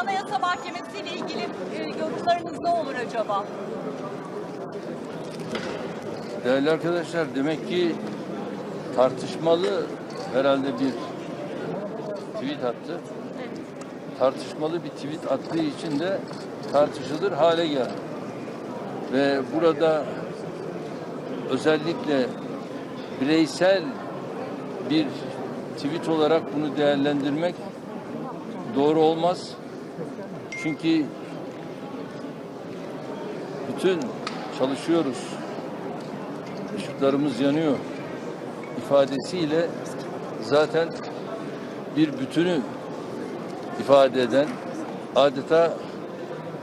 Anayasa Mahkemesi ile ilgili e, yorumlarınız ne olur acaba? Değerli arkadaşlar demek ki tartışmalı herhalde bir tweet attı. Tartışmalı bir tweet attığı için de tartışılır hale geldi. Ve burada özellikle bireysel bir tweet olarak bunu değerlendirmek doğru olmaz. Çünkü bütün çalışıyoruz, ışıklarımız yanıyor ifadesiyle zaten bir bütünü ifade eden adeta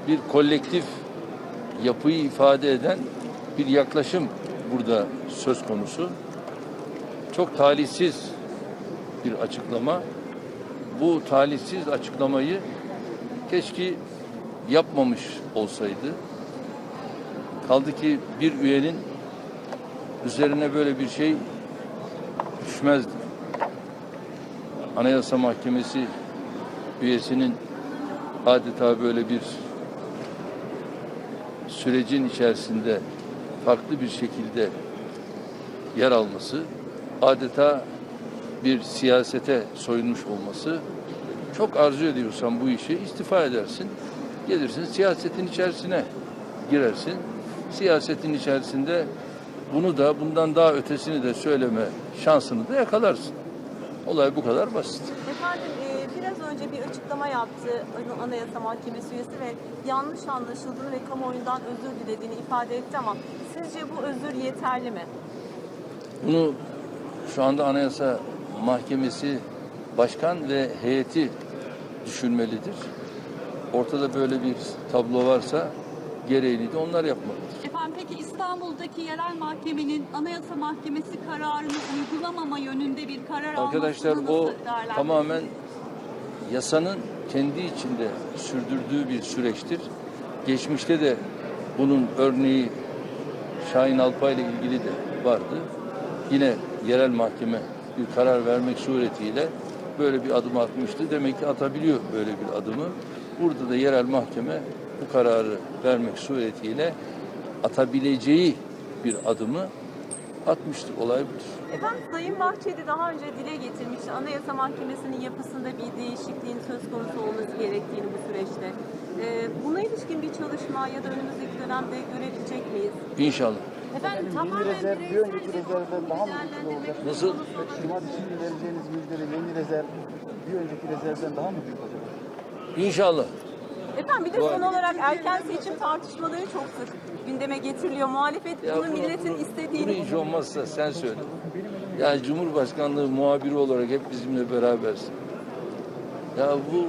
bir kolektif yapıyı ifade eden bir yaklaşım burada söz konusu. Çok talihsiz bir açıklama. Bu talihsiz açıklamayı keşke yapmamış olsaydı. Kaldı ki bir üyenin üzerine böyle bir şey düşmezdi. Anayasa Mahkemesi üyesinin adeta böyle bir sürecin içerisinde farklı bir şekilde yer alması, adeta bir siyasete soyunmuş olması çok arzu ediyorsan bu işi istifa edersin. Gelirsin siyasetin içerisine girersin. Siyasetin içerisinde bunu da bundan daha ötesini de söyleme şansını da yakalarsın. Olay bu kadar basit. Efendim e, biraz önce bir açıklama yaptı Anayasa Mahkemesi üyesi ve yanlış anlaşıldığını ve kamuoyundan özür dilediğini ifade etti ama sizce bu özür yeterli mi? Bunu şu anda Anayasa Mahkemesi Başkan ve heyeti düşünmelidir. Ortada böyle bir tablo varsa gereğini de onlar yapmalıdır. Efendim peki İstanbul'daki yerel mahkemenin Anayasa Mahkemesi kararını uygulamama yönünde bir karar Arkadaşlar o tamamen yasanın kendi içinde sürdürdüğü bir süreçtir. Geçmişte de bunun örneği Şahin Alpay ile ilgili de vardı. Yine yerel mahkeme bir karar vermek suretiyle böyle bir adım atmıştı. Demek ki atabiliyor böyle bir adımı. Burada da yerel mahkeme bu kararı vermek suretiyle atabileceği bir adımı atmıştır. Olay budur. Efendim Sayın Bahçeli daha önce dile getirmişti Anayasa Mahkemesi'nin yapısında bir değişikliğin söz konusu olması gerektiğini bu süreçte. E, buna ilişkin bir çalışma ya da önümüzdeki dönemde görebilecek miyiz? İnşallah. Efendim Yeni rezerv bir önceki rezervden daha mı güçlü olacak? Nasıl? Cuma şimdi vereceğiniz müjdeli yeni rezerv bir önceki rezervden daha mı büyük acaba? İnşallah. Efendim bir de Bu- son olarak erken seçim tartışmaları çok sık gündeme getiriliyor. Muhalefet Ya bunu milletin istediğini... Bunu hiç olmazsa sen söyle. Ya Cumhurbaşkanlığı muhabiri olarak hep bizimle berabersin. Ya bu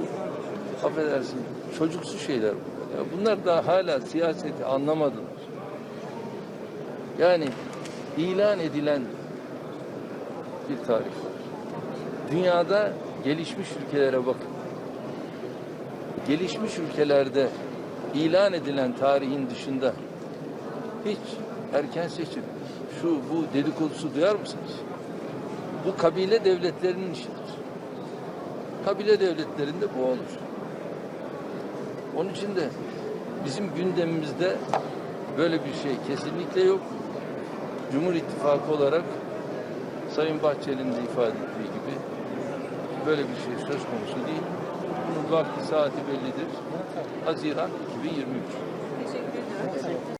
affedersin çocuksu şeyler bunlar. Ya bunlar daha hala siyaseti anlamadılar. Yani ilan edilen bir tarih var. Dünyada gelişmiş ülkelere bakın. Gelişmiş ülkelerde ilan edilen tarihin dışında hiç erken seçim, şu bu dedikodusu duyar mısınız? Bu kabile devletlerinin işidir. Kabile devletlerinde bu olur. Onun için de bizim gündemimizde böyle bir şey kesinlikle yok. Cumhur İttifakı olarak Sayın Bahçeli'nin de ifade ettiği gibi böyle bir şey söz konusu değil. Bunun vakti saati bellidir. Haziran 2023.